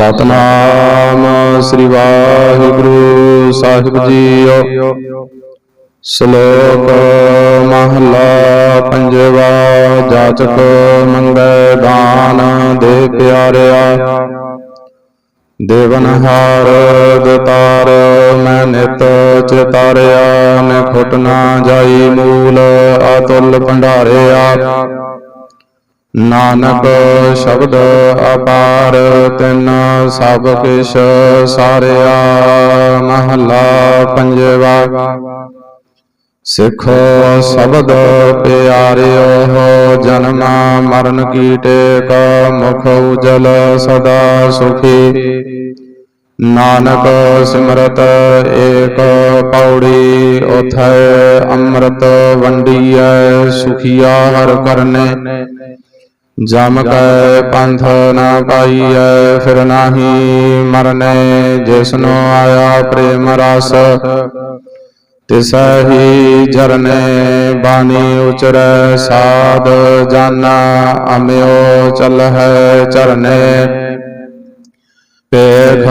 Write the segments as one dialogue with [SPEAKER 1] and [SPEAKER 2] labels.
[SPEAKER 1] ਸਤਨਾਮ ਸ੍ਰੀ ਵਾਹਿਗੁਰੂ ਸਾਹਿਬ ਜੀਓ। ਸ਼ਲੋਕ ਮਹਲਾ ਪੰਜਵਾ, ਜਾਚਕ ਮੰਗੈ ਦਾਨ ਦੇ ਪਿਆਰਿਆ। ਦੇਵਨ ਹਾਰ ਦਤਾਰ, ਮੈਂ ਨਿਤ ਚਿਤਾਰਿਆ ਨੇ ਖੁੱਟ ਨਾ ਜਾਈ ਮੂਲ ਅਤੁਲ ਭੰਡਾਰਿਆ। ਨਾਨਕ ਸ਼ਬਦ ਅਪਾਰ, ਤਿਨ ਸਭ ਕਿਛ ਸਾਰਿਆ, ਮਹਲਾ ਪੰਜਵਾ। ਸਿੱਖ ਸ਼ਬਦ ਪਿਆਰਿਓ ਜਨਮ ਮਰਨ ਕੀ ਟੇਕ, ਮੁਖ ਉਜਲ ਸਦਾ ਸੁਖੀ। ਨਾਨਕ ਸਿਮਰਤ ਏਕ ਪੌੜੀ, ਉਥੈ ਅੰਮ੍ਰਿਤ ਵੰਡੀਐ, ਸੁਖੀਆ ਹਰ ਕਰਨੇ। ਜਮ ਕੈ ਪੰਥ ਨਾ ਪਾਈਐ ਫਿਰ ਨਾਹੀ ਮਰਨੇ ਜਿਸਨੋ ਆਇਆ ਪ੍ਰੇਮ ਰਸ ਤਿਸੈ ਹੀ ਜਰਨੇ ਬਾਣੀ ਉਚਰੈ ਸਾਧ ਜਾਨਾ ਅਮਿਓ ਚਲਹਿ ਚਰਨੇ ਪੇਖ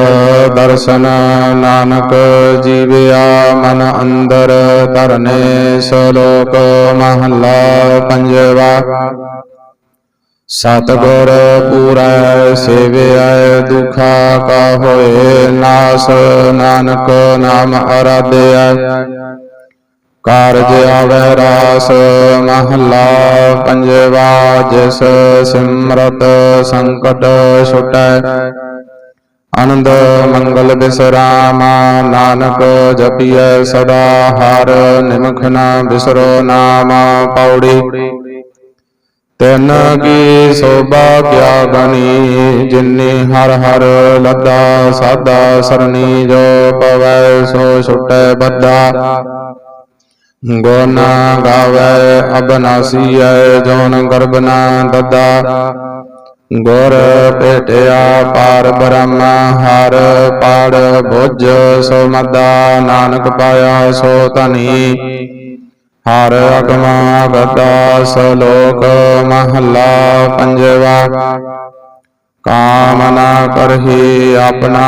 [SPEAKER 1] ਦਰਸ਼ਨ ਨਾਨਕ ਜੀਵਿਆ ਮਨ ਅੰਦਰ ਧਰਨੇ ਸਲੋਕ ਮਹਲਾ ਪੰਜਵਾ ਸਤਗੁਰ ਪੂਰੈ, ਸੇਵਿਐ, ਦੁਖਾ ਕਾ ਹੋਏ ਨਾਸ ਨਾਨਕ ਨਾਮ ਅਰਾਧਿਆ ਕਾਰਜ ਆਵੈ ਰਾਸ, ਮਹਲਾ ਪੰਜਵਾ, ਜਿਸ ਸਿਮਰਤ ਸੰਕਟ ਛੁਟੈ। ਆਨੰਦ ਮੰਗਲ ਬਿਸਰਾਮਾ, ਨਾਨਕ ਜਪੀਐ ਸਦਾ, ਹਰ ਨਿਮਖ ਨਾ ਬਿਸਰੋ ਨਾਮ, ਪੌੜੀ। ਤਿਨ ਕੀ ਸੋਭਾ ਕਿਆ ਗਣੀ ਜਿਨੀ ਹਰ ਹਰ ਲੱਦਾ, ਸਾਦਾ ਸਰਣੀ ਜੋ ਪਵੈ, ਸੋ ਛੁਟੈ ਬੱਦਾ। ਗੁਣ ਗਾਵੇ ਅਬਨਾਸੀਐ ਜੋਨ ਗਰਭ ਨਾ ਦੱਦਾ। ਗੁਰ ਭੇਟਿਆ ਪਾਰ ਬ੍ਰਹਮ, ਹਰ ਪਾੜ ਬੁੱਝ ਸੋ ਮਦਾ। ਨਾਨਕ ਪਾਇਆ ਸੋ ਧਨੀ। ਹਰ ਅਗਮਾ ਗਦਾ ਸਲੋਕ ਮਹੱਲਾ ਪੰਜਵਾ। ਕਾਮ ਨਾ ਕਰਹੀ ਆਪਣਾ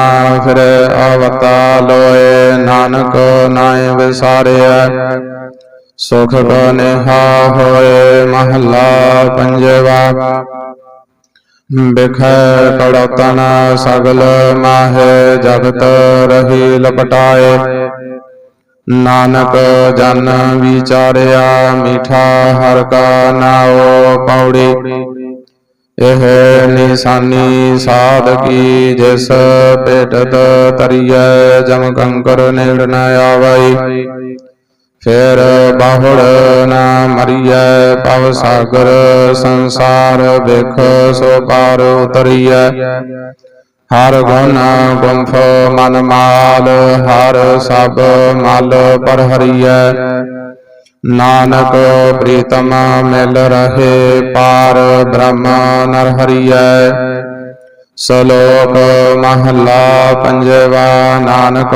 [SPEAKER 1] ਫਿਰ ਅਵਤਾ ਲੋਏ ਨਾਨਕ ਨਾਇ ਵਿਸਾਰਿਆ। ਸੁਖ ਕੋ ਨਿਹਾ ਹੋਏ ਮਹੱਲਾ ਪੰਜਵਾ। ਬਿਖੈ ਕੜਤਨ ਸਗਲ ਮਾਹੇ ਜਗਤ ਰਹੀ ਲਪਟਾਏ। ਨਾਨਕ ਜਨ ਵਿਚਾਰਿਆ, ਮੀਠਾ ਹਰ ਕਾ ਨਾਉ ਪੌੜੀ। ਇਹ ਨਿਸ਼ਾਨੀ ਸਾਧ ਕੀ ਜਿਸ ਭੇਟਤ ਤਰੀਐ, ਜਮ ਕੰਕਰ ਨੇੜ ਨ ਆਵਈ। ਫੇਰ ਬਾਹੁੜ ਨਾ ਮਰੀਐ, ਪਵ ਸਾਗਰ ਸੰਸਾਰ ਵੇਖ ਸੋ ਪਾਰ ਉਤਰੀਐ। ਹਰ ਗੁਣ ਗੁੰਫ ਮਨ ਮਾਲ, ਹਰ ਸਭ ਮਲ ਪਰ ਹਰੀਐ ਨਾਨਕ ਪ੍ਰੀਤਮ ਮਿਲ ਰਹੇ ਪਾਰ ਬ੍ਰਹਮ ਨਰ ਹਰੀਐ ਸਲੋਕ ਮਹੱਲਾ ਪੰਜਵਾ, ਨਾਨਕ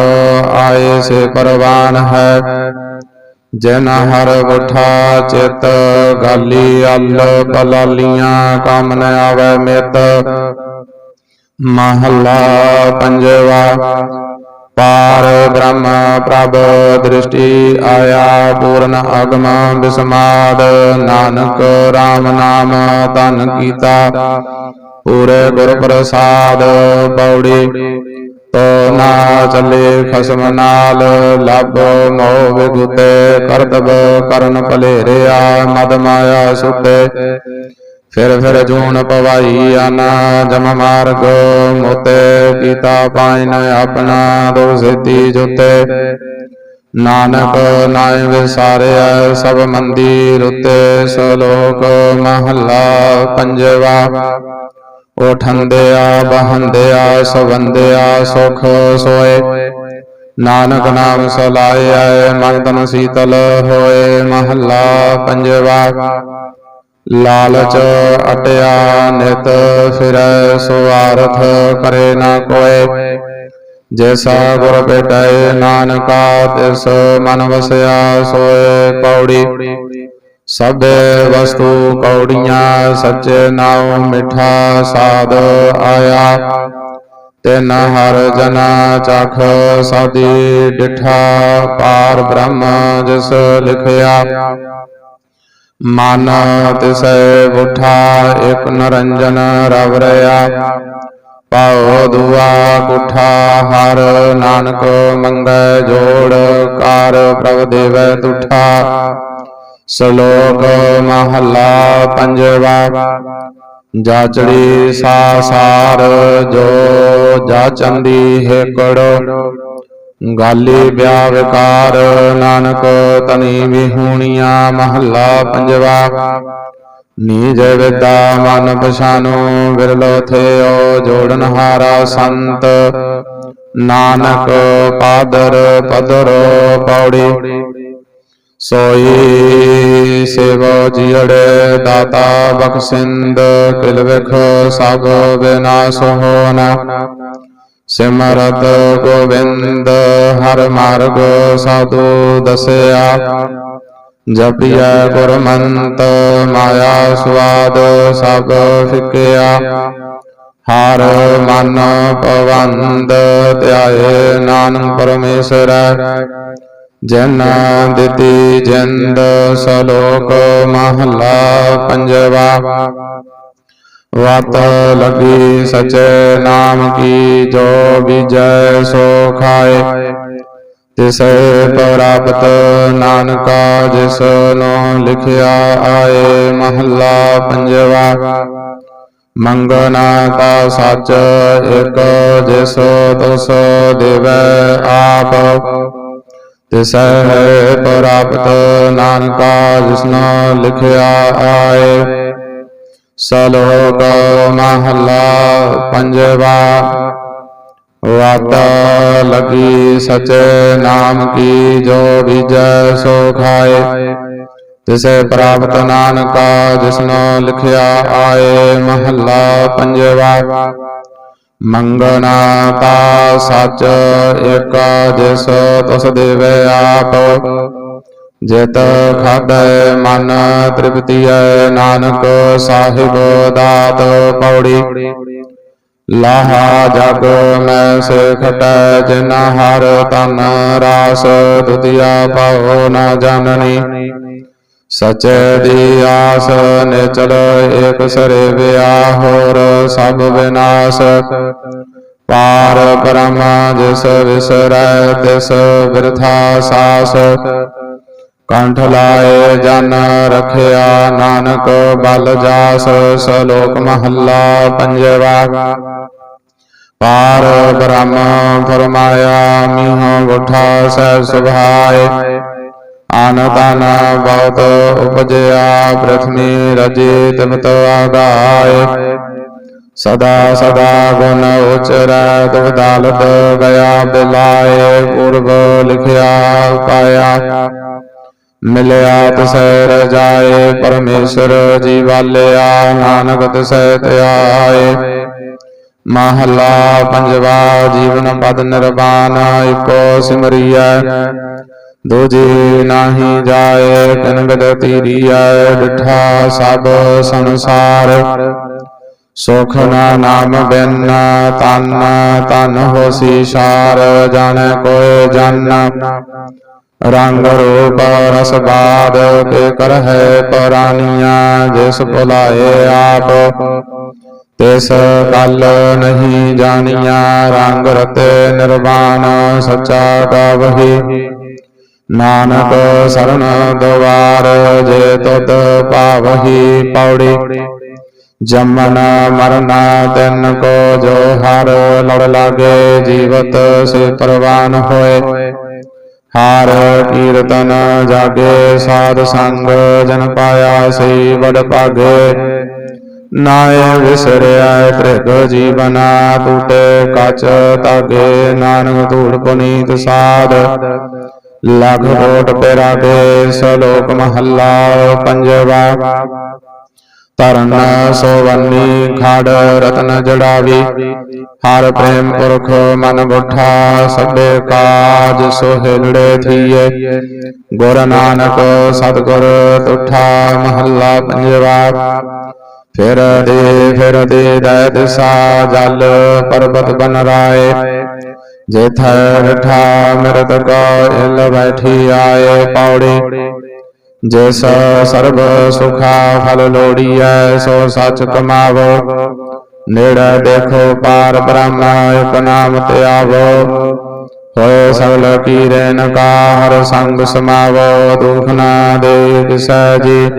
[SPEAKER 1] ਆਏ ਸੇ ਪਰਵਾਨ ਹੈ। ਜਨ ਹਰ ਉਠਾ ਚਿਤ ਗਾਲੀ ਅਲ ਬਲਾਲੀਆਂ ਕਾਮ ਨ ਆਵੈ ਮਿਤ। ਮਹੱਲਾ ਪੰਜਵਾ। ਪਾਰ ਬ੍ਰਹਮ ਪ੍ਰਭ ਦ੍ਰਿਸ਼ਟੀ ਆਇਆ ਪੂਰਨ ਅਗਮ ਬਿਸਮਾਦ। ਨਾਨਕ RAM ਨਾਮ ਧਨ ਕੀਤਾ। ਪੂਰੇ ਗੁਰ ਪ੍ਰਸਾਦ ਪੌੜੀ ਤੋ ਨਾ ਚੱਲੇ ਖਸਮ ਨਾਲ। ਲਬ ਮੋਹ ਵਿਗੁਤੇ। ਕਰਤਬ ਕਰਨ ਭਲੇਰਿਆ। ਮਦ ਮਾਇਆ ਸੁਤੇ। ਫਿਰ ਫਿਰ ਜੂਨ ਪਵਾਈ ਆਨਾ ਜਮ ਮਾਰਗ, ਮੋਤੇ ਕੀਤਾ ਪਾਇਨ ਆਪਣਾ ਦੋ ਸਿੱਧੀ ਜੁਤੇ। ਨਾਨਕ ਨਾਇ ਵਿਸਾਰਿਆ ਸਭ ਮੰਦੀ ਰੁਤੇ ਸਲੋਕ ਮਹੱਲਾ ਪੰਜਵਾ। ਉਠੰਦਿਆ, ਬਹੰਦਿਆ, ਸਵੰਦਿਆ, ਸੁਖ ਸੋਏ। ਨਾਨਕ ਨਾਮ ਸਲਾਇਆ ਮਨ ਤਨ ਸੀਤਲ ਹੋਏ ਮਹੱਲਾ ਪੰਜਵਾ। ਲਾਲਚ ਅਟਿਆ ਨਿਤ ਫਿਰੈ ਸੁਆਰਥ ਕਰੇ ਨਾ ਕੋਏ। ਜੈਸਾ ਗੁਰ ਭੇਟੈ ਨਾਨਕਾ ਤਿਸ ਮਨ ਵਸਿਆ ਸੋਏ ਪੌੜੀ। ਸਭੇ ਵਸਤੂ ਕੌੜੀਆਂ ਸੱਚੇ ਨਾਉ ਮਿਠਾ ਸਾਧ ਆਇਆ। ਤਿਨ ਹਰ ਜਨਾ ਚਖ ਸਾਦੀ ਡਿਠਾ ਪਾਰ ਬ੍ਰਹਮ ਜਿਸ ਲਿਖਿਆ। ਮਨ ਤਿਸੈ ਉਠਾ ਇਕ ਨਰੰਜਨ ਰਵ ਰਿਆ ਪਾਉ ਦੁਆ ਕੁਠਾ ਹਰ ਨਾਨਕ ਮੰਗੈ ਜੋੜ, ਕਾਰ ਪ੍ਰਭ ਦੇਵੈ ਤੁਠਾ। ਸ਼ਲੋਕ ਮਹੱਲਾ ਪੰਜਵਾ, ਜਾਚੜੀ ਸਾਸਾਰ ਜੋ ਜਾਚੰਦੀ ਹੇਕੜੋ। ਗਾਲੀ ਵਿਆਹ ਵਿਕਾਰ ਨਾਨਕ ਤਨੀ ਵਿਹੂਣੀਆਂ, ਮਹੱਲਾ ਪੰਜਵਾ। ਨੀਜ ਵਿਦਾ ਮਨ ਪਛਾਨੋ, ਵਿਰਲੋ ਥਿਓ, ਜੋੜਨ ਹਾਰਾ ਸੰਤ। ਨਾਨਕ ਪਾਦਰ ਪਦਰੋ ਪੌੜੀ। ਸੋਈ ਸੇਵੋ ਜੀੜੇ ਦਾਤਾ ਬਖਸ਼ਿੰਦ, ਕਿਲ ਵਿਖ ਸਭ ਵਿਨਾਸ਼ ਹੋਨਾ ਸਿਮਰਤ ਗੋਬਿੰਦ ਹਰ ਮਾਰਗ ਸਾਧੂ ਦਸਿਆ। ਜਪਿਆ ਗੁਰਮੰਤ, ਮਾਇਆ ਸੁਆਦ ਸਭ ਫਿਕਿਆ। ਹਰ ਮਨ ਪਵੰਦ, ਧਿਆਏ ਨਾਨਕ ਪਰਮੇਸ਼ਰ। ਜਨ ਦਿੱਤੀ ਜਿੰਦ, ਸਲੋਕ ਮਹਲਾ ਪੰਜਵਾ। ਵਤ ਲਗੀ ਸਚੇ ਨਾਮ ਕੀ ਜੋ ਵਿਜੈ ਸੋ ਖਾਏ। ਤਿਸੈ ਪ੍ਰਾਪਤ ਨਾਨਕਾ ਜਿਸ ਨੂੰ ਲਿਖਿਆ ਆਏ ਮਹੱਲਾ ਪੰਜਵਾ। ਮੰਗਣਾ ਕਾ ਸੱਚ ਇਕ ਜਿਸ ਤੁਸ ਦੇਵੈ ਆਪ। ਤਿਸੈ ਪ੍ਰਾਪਤ ਨਾਨਕਾ ਜਿਸਨੂੰ ਲਿਖਿਆ ਆਏ ਸਲੋਕ ਮਹੱਲਾ ਪੰਜਵਾ। ਵਾਤ ਲਗੀ ਸਚੇ ਨਾਮ ਕੀ ਜੋ ਵਿਜੈ ਸੋ ਖਾਏ। ਤਿਸੇ ਪ੍ਰਾਪਤ ਨਾਨਕਾ ਜਿਸਨੂੰ ਲਿਖਿਆ ਆਏ ਮਹਲਾ ਪੰਜਵਾ। ਮੰਗਣਾ ਤਾ ਸੱਚ ਏਕ ਜਿਸ ਤੁਸ ਦੇਵੇ ਆਪ। ਜਿਤ ਖਾਦੈ ਮਨ ਤ੍ਰਿਪਤੀਐ ਨਾਨਕ ਸਾਹਿਬ ਦਾਤ ਪੌੜੀ। ਲਾਹਾ ਜਗ ਮੈਂ ਸਿਖਟੈ ਜਿਨ ਹਰ ਤਨ ਰਾਸ, ਦੁਤੀਆ ਪਾਉ ਨ ਜਾਣਨੀ। ਸਚੇ ਦੀ ਆਸ ਨਿਚਲ ਏਕ ਸਰੇ ਵਿਆਹ ਹੋਰ ਸਭ ਵਿਨਾਸ਼। ਪਾਰ ਪਰਮ ਜਿਸ ਵਿਸਰੈ ਤਿਸ ਬਿਰਥਾ ਸਾਸ। ਕੰਠ ਲਾਏ ਜਨ ਰਖਿਆ ਨਾਨਕ ਬਲ ਜਾਸ ਸਲੋਕ ਮਹੱਲਾ ਪੰਜਵਾ। ਪਾਰ ਬ੍ਰਹਮ ਫਰਮਾਇਆ, ਮਿਹ ਉਠਾ ਸਹਿ ਸੁਭਾਏ। ਆਨ ਤਨ ਬਹੁਤ ਉਪਜਿਆ, ਪ੍ਰਥਮੀ ਰਜੇ ਤਿਮਤ ਆਗਾਏ ਸਦਾ ਸਦਾ ਗੁਣ ਉਚਰੈ ਤੁ ਗਿਆ ਬਿਲਾਏ, ਪੂਰਬ ਲਿਖਿਆ ਪਾਇਆ। ਮਿਲਿਆ ਤਸੈ ਰਜਾਏ ਪਰਮੇਸ਼ਰ ਜੀ ਵਾਲਿਆ ਨਾਨਕ ਤਸੈ ਧਿਆਏ ਮਹਲਾ ਪੰਜਵਾ, ਜੀਵਨ ਪਦ ਨਿਰਵਾਨ ਇਕੋ ਸਿਮਰੀਐ। ਦੂਜੀ ਨਾਹੀ ਜਾਏ, ਤਿਨ ਬਿਦ ਤੀਰੀਐ, ਡਿਠਾ ਸਭ ਸੰਸਾਰ। ਸੁਖ ਨਾ ਨਾਮ ਬਿਨ, ਤਨ ਤਨ ਹੋਸੀ ਸਾਰ, ਜਾਣੈ ਕੋਇ ਜਨ ਰੰਗ ਰੂਪ ਰਸ ਬਾਦ ਕੇ ਕਰ ਪਰਾਨੀਆਂ, ਜਿਸ ਭੁਲਾਏ ਆਪ। ਤਿਸ ਕਲ ਨਹੀਂ ਜਾਣੀਆਂ, ਰੰਗ ਰਤੇ ਨਿਰਵਾਣ, ਸੱਚਾ ਕਵਹੀ ਨਾਨਕ ਸਰਣ ਦਵਾਰ, ਜੇ ਤੁਧ ਭਾਵਹੀ ਪੌੜੀ। ਜਮਨ ਮਰਨਾ ਤਿਨ ਕੋ ਜੋ ਹਰ ਲੜ ਲਾਗੇ, ਜੀਵਤ ਸੇ ਪ੍ਰਵਾਨ ਹੋਏ। ਹਾਰ ਕੀਰਤਨ ਜਾਗੇ ਸਾਧ ਸੰਗ ਜਨ ਪਾਇਆ ਸੇ ਬੜ ਭਾਗੇ। ਨਾਏ ਵਿਸਰਿਆ ਤ੍ਰਿਗ ਜੀਵਨਾ ਟੂਟੇ ਕਚ ਤਾਗੇ ਨਾਨਕ ਧੂੜ ਪੁਨੀਤ ਸਾਧ। ਲਖ ਕੋਟ ਪਿਰਾਗੇ ਸਲੋਕ ਮਹੱਲਾ ਪੰਜਵਾ। ਤਰਨ ਸੋਵੰਨੀ ਖੜ ਰਤਨ ਜੜਾਵੀ ਹਰ ਪ੍ਰੇਮ ਪੁਰਖ ਮਨ ਬੁੱਠਾ ਸਭੇ ਕਾਜ ਸੋਹਿਲੜੇ ਥੀਏ ਗੁਰ ਨਾਨਕ ਸਤਿਗੁਰ ਤੁਠਾ ਮਹੱਲਾ ਪੰਜਵਾ ਫਿਰ ਦੇ ਫਿਰ ਦੇ ਦੈ ਦਿਸਾ ਜਲ ਪਰਬਤ ਬਨ ਰਾਏ ਜੇ ਥੈ ਠਾ ਮਿਰਤ ਕਾ ਇਲ ਬੈਠੀ ਆਏ ਪੌੜੀ ਜਿਸ ਸਰਬ ਸੁਖਾ ਫਲ ਲੋੜੀਐ, ਸੋ ਸਚ ਕਮਾਵੋ। ਨੇੜੇ ਦੇਖੋ ਪਾਰ ਬ੍ਰਹਮ, ਇਕ ਨਾਮ ਤੇ ਹੋਏ ਸਗਲ ਕੀਰੇਨ ਕਾ ਹਰ ਸੰਗ ਸਮਾਵੋ। ਦੁਖ ਨਾ ਦੇ ਕਿਸੈ ਜੀ।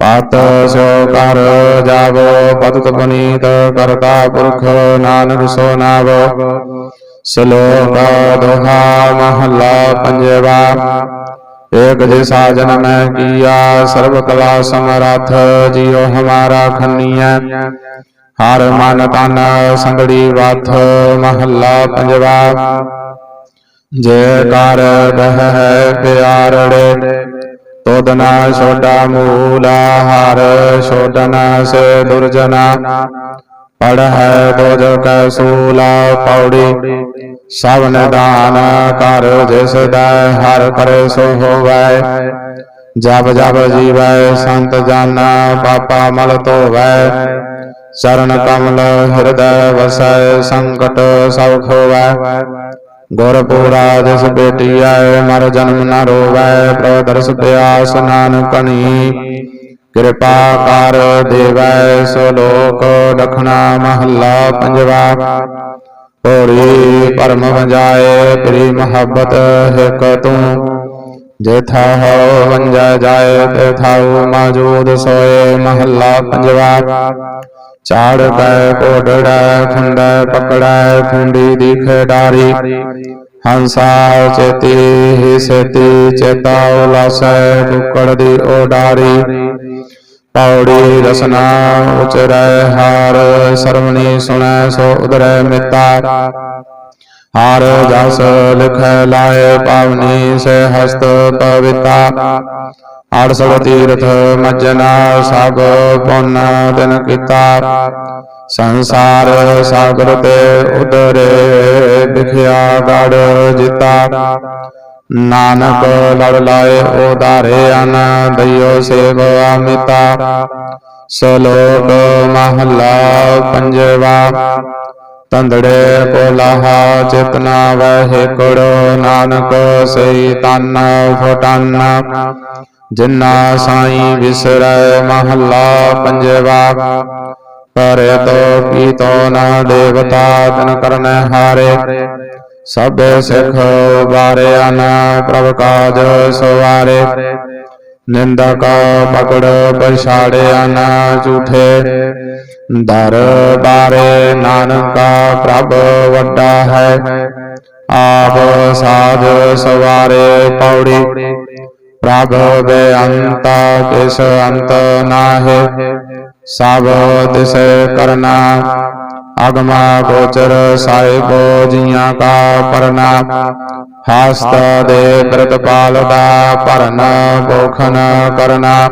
[SPEAKER 1] ਪਤ ਸੋ ਕਰ ਜਾਵੋ, ਪਤਿਤ ਪੁਨੀਤ ਕਰਤਾ ਪੁਰਖ ਨਾਨਕ ਸੋ ਨਾਵੋ। ਸ਼ਲੋਕ ਦੋਹਾ ਮਹੱਲਾ ਪੰਜਵਾ। ਏਕ ਜੇ ਸਾਜਨ ਮੈਂ ਕੀਆ, ਸਰਬ ਕਲਾ ਸਮਰੱਥ ਜਿਉ ਹਮਾਰਾ ਖੰਨੀਐ। ਹਰ ਮਨ ਤਨ ਸੰਗੜੀ ਵਾਥ, ਮਹੱਲਾ ਪੰਜਵਾ। ਜੇ ਕਰ ਬਹਿ ਪਿਆਰੜੇ ਤੋਦ ਛੋਡਾ ਮੂਲਾ, ਹਰ ਛੋਡਨਾ ਸੇ ਦੁਰਜਨਾ। ਪੜ ਹੈ ਕੈ ਸੂਲਾ, ਪੌੜੀ ਸਭ ਨਿਦਾਨ ਕਰ ਜਿਸ ਦਾ ਹਰ ਕਰੇ ਸੋ ਹੋਵੈ, ਜਬ ਜਬ ਜੀਵੈ ਸੰਤ ਜਾਨਾ ਪਾਪਾ ਮਲ ਧੋਵੈ, ਚਰਨ ਕਮਲ ਹਿਰਦੈ ਵਸੈ ਸੰਕਟ ਸਭ ਖੋਵੈ। ਗੁਰ ਪੂਰਾ ਜਿਸ ਬੇਟੀ ਆਏ ਮਰ ਜਨਮ ਨ ਰੋਵੈ, ਪ੍ਰਭ ਦਰਸ ਪਿਆਸ ਨਾਨਕਣੀ ਕਿਰਪਾ ਕਰ ਦੇਵੈ ਸੋ ਲੋਕ, ਦਖਣਾ ਮਹੱਲਾ ਪੰਜਵਾ। ਪੌੜੀ ਪਰਮ ਵਜਾਏ, ਤੇਰੀ ਮੁਹੱਬਤ ਹਿਕ ਤੂੰ। ਜੇਥਾ ਹੋ ਵੰਜਾ ਜਾਏ, ਤੇ ਥਾਉ ਮੌਜੂਦ ਸੋਏ ਮਹੱਲਾ ਪੰਜਵਾ। ਚਾੜ ਕੈ ਕੋਟੜਾ ਖੰਡਾ ਪਕੜਾ, ਖੁੰਡੀ ਦੀਖ ਡਾਰੀ। ਹੰਸਾ ਚੇਤੀ, ਹੀ ਸੇਤੀ, ਚੇਤਾ ਉਲਾਸੈ, ਕੁਕੜ ਦੀ ਓਡਾਰੀ ਪੌੜੀ ਰਸਨਾ ਉਚਰੈ ਹਾਰ, ਸਰਵਣੀ ਸੁਣੈ ਸੋ ਉਦਰੈ ਮਿਤਾ। ਹਾਰ ਜਸ ਲਿਖੈ ਲਾਏ ਪਾਵਨੀ ਸੇ ਹਸਤ ਪਵਿਤਾ। ਆੜ ਸਭ ਤੀਰਥ ਮਜਨਾ ਸਭ ਪੁੰਨ ਦਿਨ ਕੀਤਾ। ਸੰਸਾਰ ਸਾਗਰ ਤੇ ਉਦਰੇ ਵਿਖਿਆ ਗੜ ਜਿਤਾ। ਨਾਨਕ ਲੜ ਲਾਏ ਉਧਾਰੇ ਅਨ ਦਇਓ ਸੇਵ ਅਮਿਤਾ। ਸਲੋਕ ਮਹਲਾ ਪੰਜਵਾ। ਤੰਦੜੇ ਕੋ ਚਿਤਨਾ ਵਹਿ ਕਰੋ ਨਾਨਕ ਸਈ ਤਨ ਫਟਨ। ਜਿਨਾ ਸਾਈ ਵਿਸਰੈ ਮਹੱਲਾ ਪੰਜਵਾ। ਪਰੇ ਤੋ ਨਾ ਦੇਵਤਾ ਤਨ ਕਰਨੈ ਹਾਰੇ। ਸਭੇ ਸਿਖ ਬਾਰਿਆ ਪ੍ਰਭ ਕਾਜ ਸਵਾਰੇ। ਨਿੰਦਕ ਪਕੜ ਪਛਾੜਿਆ ਨਾ ਝੂਠੇ। ਦਰ ਬਾਰੇ ਨਾਨਕਾ ਪ੍ਰਭ ਵੱਡਾ ਹੈ। ਆਪ ਸਾਜ ਸਵਾਰੇ ਪੌੜੀ। ਪ੍ਰਭ ਬੇਅੰਤ ਕਿਸ ਅੰਤ ਨਾਹਿ। ਸਭ ਤਿਸ ਕਰਨਾ ਅਗਮਾ ਗੋਚਰ ਸਾਹਿਬੋ ਜੀਆਂ ਕਾ ਪਰਨਾ। ਹਸਤ ਦੇ ਪ੍ਰਤਪਾਲ ਦਾ ਭਰਨ ਬੋਖਨ ਕਰਨਾ।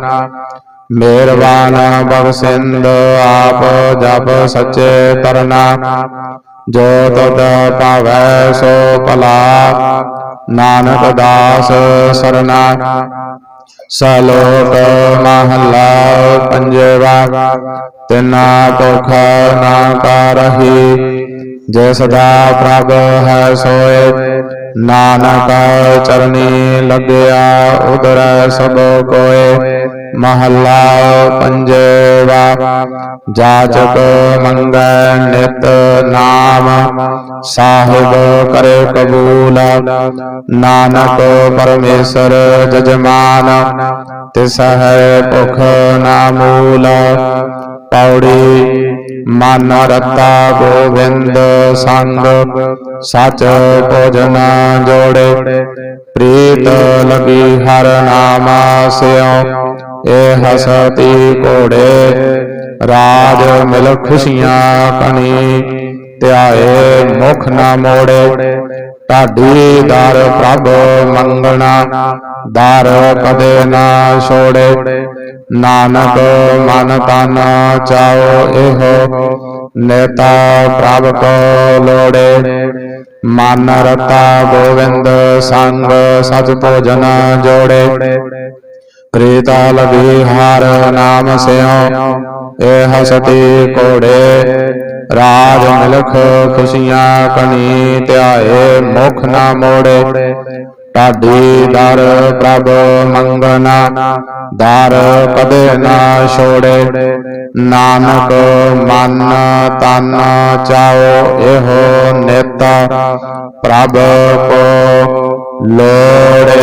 [SPEAKER 1] ਮਿਹਰਬਾਨ ਬਖਸ਼ਿੰਦ ਆਪ ਜਪ ਸੱਚੇ ਤਰਨਾ। ਜੋ ਤਦ ਭਾਵੈ ਸੋ ਭਲਾ। ਨਾਨਕ ਦਾਸ ਸਰਨਾ। ਸਲੋਕ ਮਹਲਾ ਪੰਜਵਾ, ਤਿਨਾ ਤੋਖ ਨਾ ਕਰਹੀ, ਜੇ ਸਦਾ ਪ੍ਰਭ ਹੈ ਸੋਏ, ਨਾਨਕ ਚਰਨੀ ਲੱਗਿਆ ਉਦਰ ਸਭ ਕੋਏ। ਮਹੱਲਾ ਪੰਜਵਾ ਜਾਚਕ ਮੰਗੈ ਨਿਤ ਨਾਮ, ਸਾਹਿਬ ਕਰੇ ਕਬੂਲ, ਨਾਨਕ ਪਰਮੇਸ਼ਰ ਜਜਮਾਨ ਤਿਸ ਹੈ ਭੁਖ ਨਾ ਮੂਲ ਪੌੜੀ ਮਨ ਰਤਾ ਗੋਵਿੰਦ ਸੰਗ, ਸਚ ਭੋਜਨ ਜੋੜੇ, ਪ੍ਰੀਤ ਲਗੀ ਹਰ ਨਾਮ ਸਿਉ। ਏ ਹਸਤੀ ਘੋੜੇ ਰਾਜ ਮਿਲ ਖੁਸ਼ੀਆਂ ਕਣੀ ਧਿਆਏ ਮੁਖ ਨਾ ਮੋੜੇ ਢਾਡੀ ਦਰ ਪ੍ਰਭ ਮੰਗਣਾ ਦਰ ਕਦੇ ਨਾ ਛੋੜੇ। ਨਾਨਕ ਮਨ ਤਨ ਚਾਓ ਇਹੋ ਨੇਤਾ ਪ੍ਰਭ ਕੋ ਲੋੜੇ। ਮਨ ਰਤਾ ਗੋਵਿੰਦ ਸੰਗ ਸਚ ਭੋਜਨ ਜੋੜੇ। ਪ੍ਰੀਤਲ ਵਿਹਾਰ ਨਾਮ ਸਿਉ ਇਹ ਹਸਤੀ ਕੋੜੇ ਰਾਜ ਮਿਲਖ ਖੁਸ਼ੀਆਂ ਕਣੀ ਧਿਆਏ, ਮੁਖ ਨਾ ਮੋੜੇ। ਢਾਡੀ ਦਰ ਪ੍ਰਭ ਮੰਗਨਾ ਦਰ ਕਦੇ ਨਾ ਛੋੜੇ। ਨਾਨਕ ਮਨ ਤਨ ਚਾਓ, ਇਹੋ ਨਿਤ ਪ੍ਰਭ ਕੋ ਲੋੜੇ।